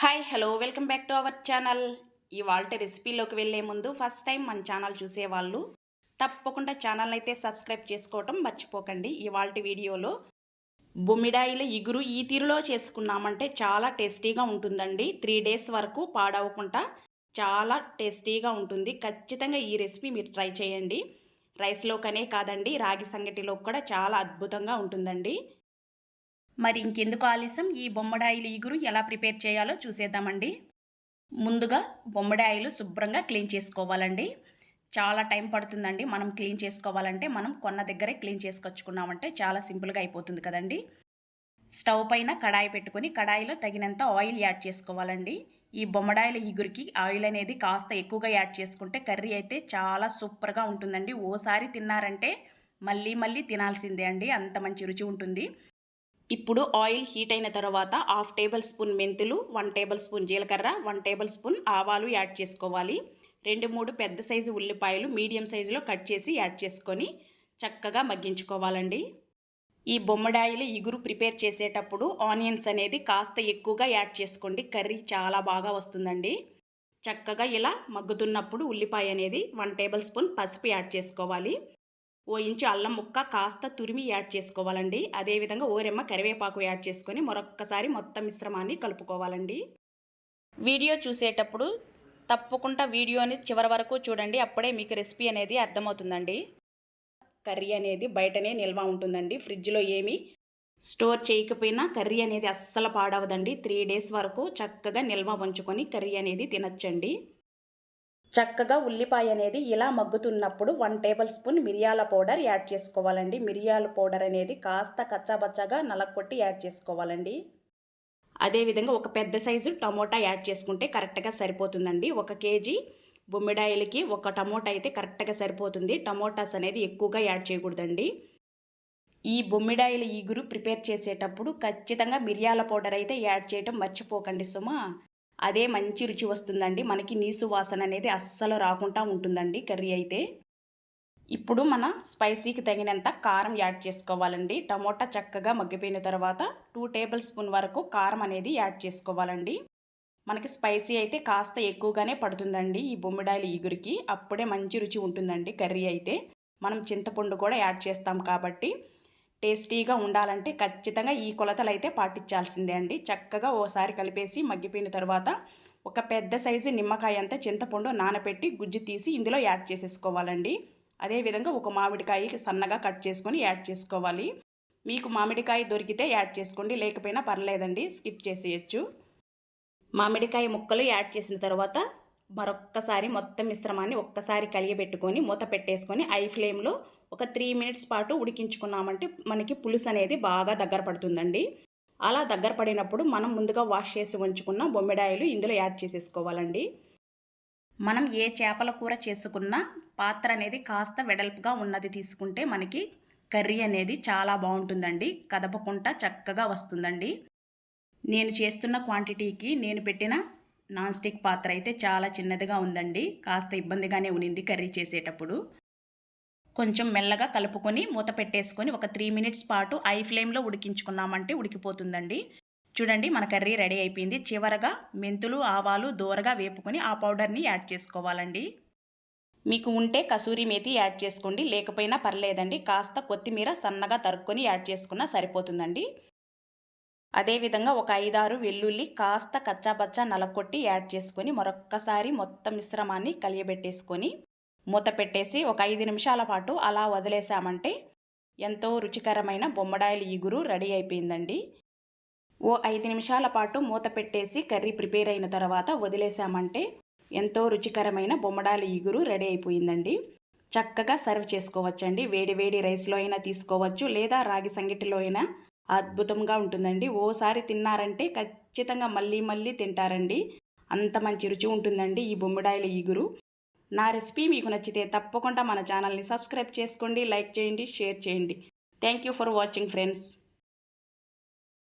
Hi hello welcome back to our channel ఇవాళ రెసిపీలోకి వెళ్ళే ముందు ఫస్ట్ టైం మన ఛానల్ చూసేవాళ్ళు తప్పకుండా ఛానల్ అయితే సబ్స్క్రైబ్ చేసుకోవటం మర్చిపోకండి. ఇవాళ వీడియోలో బొమ్మిడాయిల ఇగురు ఈ తీరులో చేసుకున్నామంటే చాలా టేస్టీగా ఉంటుందండి. త్రీ డేస్ వరకు పాడవకుండా చాలా టేస్టీగా ఉంటుంది. ఖచ్చితంగా ఈ రెసిపీ మీరు ట్రై చేయండి. రైస్లోకనే కాదండి రాగి సంగటిలో కూడా చాలా అద్భుతంగా ఉంటుందండి. మరి ఇంకెందుకు ఆలస్యం? ఈ బొమ్మడాయిలు ఇగురు ఎలా ప్రిపేర్ చేయాలో చూసేద్దామండి. ముందుగా బొమ్మడాయిలు శుభ్రంగా క్లీన్ చేసుకోవాలండి. చాలా టైం పడుతుందండి మనం క్లీన్ చేసుకోవాలంటే. మనం కొన్న దగ్గరే క్లీన్ చేసుకొచ్చుకున్నామంటే చాలా సింపుల్గా అయిపోతుంది కదండి. స్టవ్ పైన కడాయి పెట్టుకొని కడాయిలో తగినంత ఆయిల్ యాడ్ చేసుకోవాలండి. ఈ బొమ్మడాయిల ఇగురికి ఆయిల్ అనేది కాస్త ఎక్కువగా యాడ్ చేసుకుంటే కర్రీ అయితే చాలా సూపర్గా ఉంటుందండి. ఓసారి తిన్నారంటే మళ్ళీ మళ్ళీ తినాల్సిందే అండి. అంత మంచి రుచి ఉంటుంది. ఇప్పుడు ఆయిల్ హీట్ అయిన తర్వాత హాఫ్ టేబుల్ స్పూన్ మెంతులు వన్ టేబుల్ స్పూన్ జీలకర్ర వన్ టేబుల్ స్పూన్ ఆవాలు యాడ్ చేసుకోవాలి. రెండు మూడు పెద్ద సైజు ఉల్లిపాయలు మీడియం సైజులో కట్ చేసి యాడ్ చేసుకొని చక్కగా మగ్గించుకోవాలండి. ఈ బొమ్మడాయిలు ఇగురు ప్రిపేర్ చేసేటప్పుడు ఆనియన్స్ అనేది కాస్త ఎక్కువగా యాడ్ చేసుకోండి. కర్రీ చాలా బాగా వస్తుందండి. చక్కగా ఇలా మగ్గుతున్నప్పుడు ఉల్లిపాయ అనేది వన్ టేబుల్ స్పూన్ పసుపు యాడ్ చేసుకోవాలి. ఓ ఇంచు అల్లం ముక్క కాస్త తురిమి యాడ్ చేసుకోవాలండి. అదేవిధంగా ఓరెమ్మ కరివేపాకు యాడ్ చేసుకొని మరొక్కసారి మొత్తం మిశ్రమాన్ని కలుపుకోవాలండి. వీడియో చూసేటప్పుడు తప్పకుండా వీడియోని చివరి వరకు చూడండి. అప్పుడే మీకు రెసిపీ అనేది అర్థమవుతుందండి. కర్రీ అనేది బయటనే నిల్వ ఉంటుందండి. ఫ్రిడ్జ్లో ఏమి స్టోర్ చేయకపోయినా కర్రీ అనేది అస్సలు పాడవదండి. త్రీ డేస్ వరకు చక్కగా నిల్వ ఉంచుకొని కర్రీ అనేది తినచ్చండి. చక్కగా ఉల్లిపాయ అనేది ఇలా మగ్గుతున్నప్పుడు వన్ టేబుల్ స్పూన్ మిరియాల పౌడర్ యాడ్ చేసుకోవాలండి. మిరియాల పౌడర్ అనేది కాస్త కచ్చాబచ్చాగా నలగొట్టి యాడ్ చేసుకోవాలండి. అదేవిధంగా ఒక పెద్ద సైజు టమోటా యాడ్ చేసుకుంటే కరెక్ట్గా సరిపోతుందండి. ఒక కేజీ బొమ్మిడాయిలకి ఒక టమోటా అయితే కరెక్ట్గా సరిపోతుంది. టమోటాస్ అనేది ఎక్కువగా యాడ్ చేయకూడదండి. ఈ బొమ్మిడాయిల ఈగురు ప్రిపేర్ చేసేటప్పుడు ఖచ్చితంగా మిరియాల పౌడర్ అయితే యాడ్ చేయటం మర్చిపోకండి సుమా. అదే మంచి రుచి వస్తుందండి. మనకి నీసు వాసన అనేది అస్సలు రాకుండా ఉంటుందండి కర్రీ అయితే. ఇప్పుడు మన స్పైసీకి తగినంత కారం యాడ్ చేసుకోవాలండి. టమోటా చక్కగా మగ్గిపోయిన తర్వాత టూ టేబుల్ స్పూన్ వరకు కారం అనేది యాడ్ చేసుకోవాలండి. మనకి స్పైసీ అయితే కాస్త ఎక్కువగానే పడుతుందండి ఈ బొమ్మిడాయలు ఈగురికి. అప్పుడే మంచి రుచి ఉంటుందండి కర్రీ అయితే. మనం చింతపండు కూడా యాడ్ చేస్తాం కాబట్టి టేస్టీగా ఉండాలంటే ఖచ్చితంగా ఈ కొలతలు అయితే పాటించాల్సిందే అండి. చక్కగా ఓసారి కలిపేసి మగ్గిపోయిన తర్వాత ఒక పెద్ద సైజు నిమ్మకాయ అంతా చింతపండు నానబెట్టి గుజ్జు తీసి ఇందులో యాడ్ చేసేసుకోవాలండి. అదేవిధంగా ఒక మామిడికాయ సన్నగా కట్ చేసుకొని యాడ్ చేసుకోవాలి. మీకు మామిడికాయ దొరికితే యాడ్ చేసుకోండి లేకపోయినా పర్లేదండి స్కిప్ చేసేయచ్చు. మామిడికాయ ముక్కలు యాడ్ చేసిన తర్వాత మరొక్కసారి మొత్తం మిశ్రమాన్ని ఒక్కసారి కలియబెట్టుకొని మూత పెట్టేసుకొని ఐ ఫ్లేమ్లో ఒక త్రీ మినిట్స్ పాటు ఉడికించుకున్నామంటే మనకి పులుసు అనేది బాగా దగ్గర పడుతుందండి. అలా దగ్గర పడినప్పుడు మనం ముందుగా వాష్ చేసి ఉంచుకున్న బొమ్మిడాయిలు ఇందులో యాడ్ చేసేసుకోవాలండి. మనం ఏ చేపల కూర చేసుకున్నా పాత్ర అనేది కాస్త వెడల్పుగా ఉన్నది తీసుకుంటే మనకి కర్రీ అనేది చాలా బాగుంటుందండి. కదపకుండా చక్కగా వస్తుందండి. నేను చేస్తున్న క్వాంటిటీకి నేను పెట్టిన నాన్ స్టిక్ పాత్ర అయితే చాలా చిన్నదిగా ఉందండి. కాస్త ఇబ్బందిగానే ఉనింది కర్రీ చేసేటప్పుడు. కొంచెం మెల్లగా కలుపుకొని మూత పెట్టేసుకొని ఒక త్రీ మినిట్స్ పాటు ఐ ఫ్లేమ్లో ఉడికించుకున్నామంటే ఉడికిపోతుందండి. చూడండి మన కర్రీ రెడీ అయిపోయింది. చివరగా మెంతులు ఆవాలు దూరగా వేపుకొని ఆ పౌడర్ని యాడ్ చేసుకోవాలండి. మీకు ఉంటే కసూరి మేతి యాడ్ చేసుకోండి. లేకపోయినా పర్లేదండి. కాస్త కొత్తిమీర సన్నగా తరుక్కొని యాడ్ చేసుకున్నా సరిపోతుందండి. అదేవిధంగా ఒక ఐదారు వెల్లుల్లి కాస్త కచ్చాబచ్చా నలకొట్టి యాడ్ చేసుకొని మరొక్కసారి మొత్తం మిశ్రమాన్ని కలియబెట్టేసుకొని మూత పెట్టేసి ఒక ఐదు నిమిషాల పాటు అలా వదిలేసామంటే ఎంతో రుచికరమైన బొమ్మడాయిల ఈగురు రెడీ అయిపోయిందండి. ఓ ఐదు నిమిషాల పాటు మూత పెట్టేసి కర్రీ ప్రిపేర్ అయిన తర్వాత వదిలేసామంటే ఎంతో రుచికరమైన బొమ్మడాయిల ఈగురు రెడీ అయిపోయిందండి. చక్కగా సర్వ్ చేసుకోవచ్చండి. వేడి వేడి రైస్లో అయినా తీసుకోవచ్చు లేదా రాగి సంగిటిలో అయినా అద్భుతంగా ఉంటుందండి. ఓసారి తిన్నారంటే ఖచ్చితంగా మళ్ళీ మళ్ళీ తింటారండి. అంత మంచి రుచి ఉంటుందండి ఈ బొమ్మడాయిల ఈగురు. నా రెసిపీ మీకు నచ్చితే తప్పకుండా మన ఛానల్ని సబ్స్క్రైబ్ చేసుకోండి లైక్ చేయండి షేర్ చేయండి. Thank you for watching friends